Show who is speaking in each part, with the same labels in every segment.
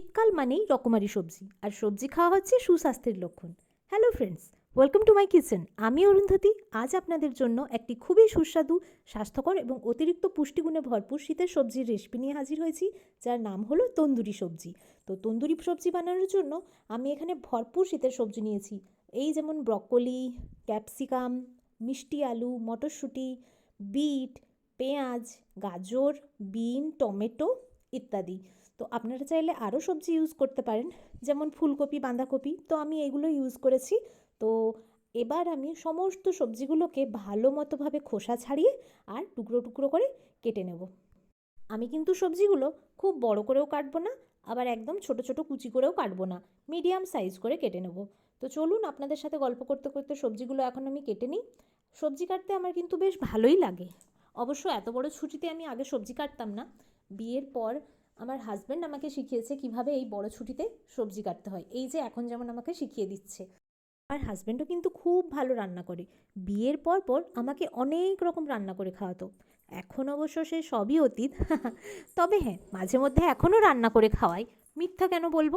Speaker 1: শীতকাল মানেই রকমারি সবজি, আর সবজি খাওয়া হচ্ছে সুস্বাস্থ্যের লক্ষণ। Hello friends welcome to my kitchen আমি অরুন্ধতী, আজ আপনাদের জন্য একটি খুবই সুস্বাদু, স্বাস্থ্যকর এবং অতিরিক্ত পুষ্টিগুণে ভরপুর শীতের সবজির রেসিপি নিয়ে হাজির হয়েছি, যার নাম হলো তন্দুরি সবজি। তো তন্দুরি সবজি বানানোর জন্য আমি এখানে ভরপুর শীতের সবজি নিয়েছি। এই যেমন ব্রকোলি ক্যাপসিকাম মিষ্টি আলু, মটরশুঁটি, বিট, পেঁয়াজ, গাজর, বিন, টমেটো ইত্যাদি। তো আপনারা চাইলে আরও সবজি ইউজ করতে পারেন, যেমন ফুলকপি, বাঁধাকপি। তো আমি এগুলো ইউজ করেছি। তো এবার আমি সমস্ত সবজিগুলোকে ভালো মতোভাবে খোসা ছাড়িয়ে আর টুকরো টুকরো করে কেটে নেব। আমি কিন্তু সবজিগুলো খুব বড় করেও কাটবো না, আবার একদম ছোট ছোট কুচি করেও কাটবো না মিডিয়াম সাইজ করে কেটে নেব। তো চলুন আপনাদের সাথে গল্প করতে করতে সবজিগুলো এখন আমি কেটে নিই। সবজি কাটতে আমার কিন্তু বেশ ভালোই লাগে। অবশ্য এত বড় ছুটিতে আমি আগে সবজি কাটতাম না বিয়ের পর আমার হাজব্যান্ড আমাকে শিখিয়েছে কীভাবে এই বড় ছুটিতে সবজি কাটতে হয়। এই যে এখন যেমন আমাকে শিখিয়ে দিচ্ছে। আমার হাজব্যান্ডও কিন্তু খুব ভালো রান্না করে। বিয়ের পর পর আমাকে অনেক রকম রান্না করে খাওয়াতো। এখন অবশ্য সে সবই অতীত। তবে হ্যাঁ মাঝে মধ্যে এখনও রান্না করে খাওয়াই। মিথ্যা কেন বলব?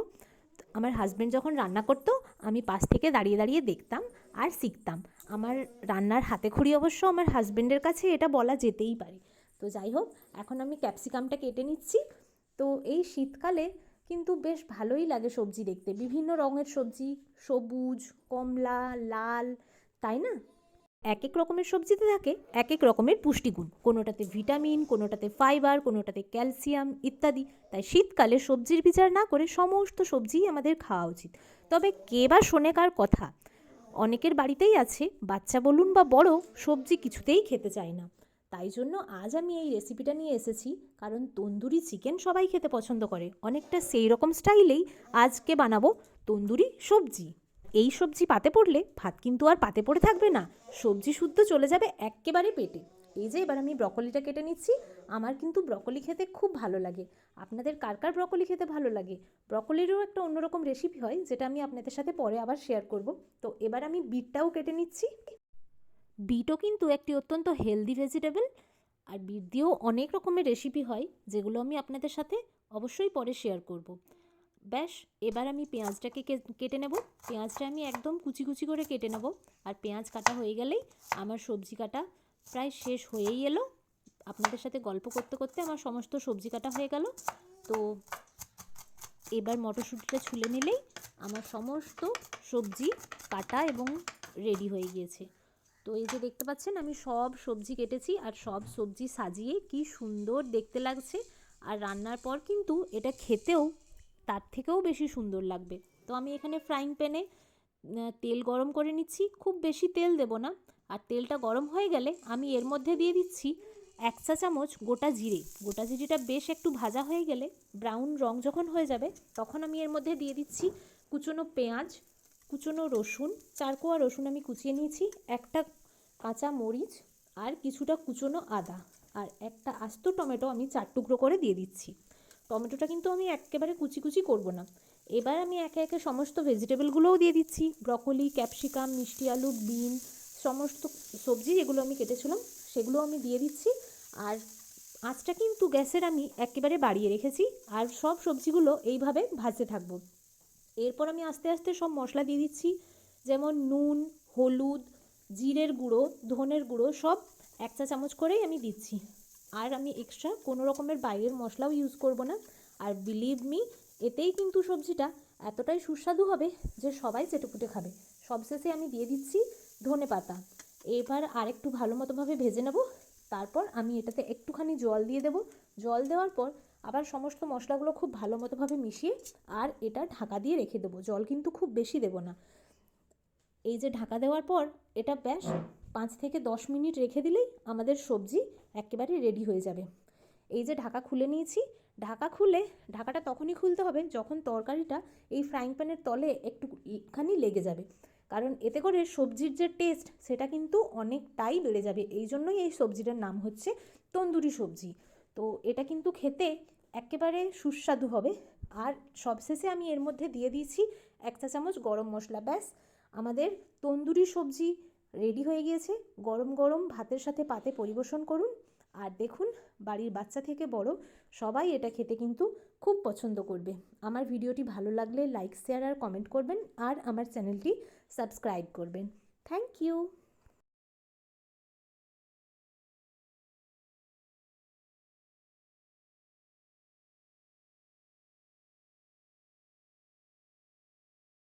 Speaker 1: আমার হাজব্যান্ড যখন রান্না করতো, আমি পাশ থেকে দাঁড়িয়ে দাঁড়িয়ে দেখতাম আর শিখতাম। আমার রান্নার হাতে খড়ি অবশ্য আমার হাজব্যান্ডের কাছে এটা বলা যেতেই পারে। তো যাই হোক, এখন আমি ক্যাপসিকামটা কেটে নিচ্ছি। তো এই শীতকালে কিন্তু বেশ ভালোই লাগে সবজি দেখতে। বিভিন্ন রঙের সবজি, সবুজ, কমলা, লাল, তাই না? এক এক রকমের সবজিতে থাকে এক এক রকমের পুষ্টিগুণ। কোনোটাতে ভিটামিন, কোনোটাতে ফাইবার, কোনোটাতে ক্যালসিয়াম ইত্যাদি। তাই শীতকালে সবজির বিচার না করে সমস্ত সবজিই আমাদের খাওয়া উচিত। তবে কে বা শোনে কার কথা? অনেকের বাড়িতেই আছে, বাচ্চা বলুন বা বড়, সবজি কিছুতেই খেতে চায় না। তাই জন্য আজ আমি এই রেসিপিটা নিয়ে এসেছি, কারণ তন্দুরি চিকেন সবাই খেতে পছন্দ করে। অনেকটা সেই রকম স্টাইলেই আজকে বানাবো তন্দুরি সবজি। এই সবজি পাতে পড়লে ভাত কিন্তু আর পাতে পড়ে থাকবে না। সবজি শুদ্ধ চলে যাবে এক্কেবারে পেটে। এই যে এবার আমি ব্রকলিটা কেটে নিচ্ছি। আমার কিন্তু ব্রকলি খেতে খুব ভালো লাগে। আপনাদের কার কার ব্রকলি খেতে ভালো লাগে? ব্রকলিরও একটা অন্যরকম রেসিপি হয়, যেটা আমি আপনাদের সাথে পরে আবার শেয়ার করব। তো এবার আমি বিটটাও কেটে নিচ্ছি। বিটও কিন্তু একটি অত্যন্ত হেলদি ভেজিটেবল আর বিট দিয়েও অনেক রকমের রেসিপি হয়, যেগুলো আমি আপনাদের সাথে অবশ্যই পরে শেয়ার করব। ব্যাস, এবার আমি পেঁয়াজটাকে কেটে নেব। পেঁয়াজটা আমি একদম কুচি কুচি করে কেটে নেব। আর পেঁয়াজ কাটা হয়ে গেলেই আমার সবজি কাটা প্রায় শেষ হয়েই এলো। আপনাদের সাথে গল্প করতে করতে আমার সমস্ত সবজি কাটা হয়ে গেল। তো এবার মটরশুঁটিটা ছুলে নিলেই আমার সমস্ত সবজি কাটা এবং রেডি হয়ে গিয়েছে। তো এই যে দেখতে পাচ্ছেন, আমি সব সবজি কেটেছি আর সব সবজি সাজিয়ে কি সুন্দর দেখতে লাগছে। আর রান্নার পর কিন্তু এটা খেতেও তার থেকেও বেশি সুন্দর লাগবে। তো আমি এখানে ফ্রাইং প্যানে তেল গরম করে নিচ্ছি। খুব বেশি তেল দেব না। আর তেলটা গরম হয়ে গেলে আমি এর মধ্যে দিয়ে দিচ্ছি এক চা চামচ গোটা জিরে। গোটা জিরেটা বেশ একটু ভাজা হয়ে গেলে ব্রাউন রং যখন হয়ে যাবে, তখন আমি এর মধ্যে দিয়ে দিচ্ছি কুচনো পেঁয়াজ কুচনো রসুন, চার কোয়া রসুন আমি কুচিয়ে নিয়েছি, একটা কাঁচা মরিচ আর কিছুটা কুচনো আদা আর একটা আস্ত টমেটো আমি চার টুকরো করে দিয়ে দিচ্ছি। টমেটোটা কিন্তু আমি একেবারে কুচি কুচি করব না। এবার আমি একে একে সমস্ত ভেজিটেবলগুলোও দিয়ে দিচ্ছি। ব্রকলি, ক্যাপসিকাম, মিষ্টি আলু, বিন, সমস্ত সবজি যেগুলো আমি কেটেছিলাম সেগুলো আমি দিয়ে দিচ্ছি। আর আঁচটা কিন্তু গ্যাসের আমি একেবারে বাড়িয়ে রেখেছি। আর সব সবজিগুলো এইভাবে ভাজতে থাকব। এরপর আমি আস্তে আস্তে সব মশলা দিয়ে দিচ্ছি। যেমন নুন, হলুদ, জিরের গুঁড়ো, ধনের গুঁড়ো সব এক চা চামচ করেই আমি দিচ্ছি। আর আমি এক্সট্রা কোনো রকমের বাইরের মশলাও ইউজ করব না। আর বিলিভ মি এতেই কিন্তু সবজিটা এতটাই সুস্বাদু হবে যে সবাই চেটেপুটে খাবে। সবশেষে আমি দিয়ে দিচ্ছি ধনে পাতা এবার আরেকটু ভালো মতোভাবে ভেজে নেব। তারপর আমি এটাতে একটুখানি জল দিয়ে দেব। জল দেওয়ার পর আবার সমস্ত মশলাগুলো খুব ভালো মতোভাবে মিশিয়ে আর এটা ঢাকা দিয়ে রেখে দেবো। জল কিন্তু খুব বেশি দেবো না। এই যে ঢাকা দেওয়ার পর এটা ব্যাস পাঁচ থেকে দশ মিনিট রেখে দিলেই আমাদের সবজি একেবারে রেডি হয়ে যাবে। এই যে ঢাকা খুলে নিয়েছি। ঢাকা খুলে, ঢাকাটা তখনই খুলতে হবে যখন তরকারিটা এই ফ্রাইং প্যানের তলে একটুখানি লেগে যাবে। কারণ এতে করে সবজির যে টেস্ট সেটা কিন্তু অনেকটাই বেড়ে যাবে। এই জন্যই এই সবজিটার নাম হচ্ছে তন্দুরি সবজি। তো এটা কিন্তু খেতে একেবারে সুস্বাদু হবে। আর সবশেষে আমি এর মধ্যে দিয়ে দিয়েছি এক চা চামচ গরম মশলা ব্যাস। আমাদের তন্দুরি সবজি রেডি হয়ে গিয়েছে। গরম গরম ভাতের সাথে পাতে পরিবেশন করুন। আর দেখুন, বাড়ির বাচ্চা থেকে বড় সবাই এটা খেতে কিন্তু খুব পছন্দ করবে। আমার ভিডিওটি ভালো লাগলে লাইক, শেয়ার আর কমেন্ট করবেন আর আমার চ্যানেলটি সাবস্ক্রাইব করবেন। Thank you.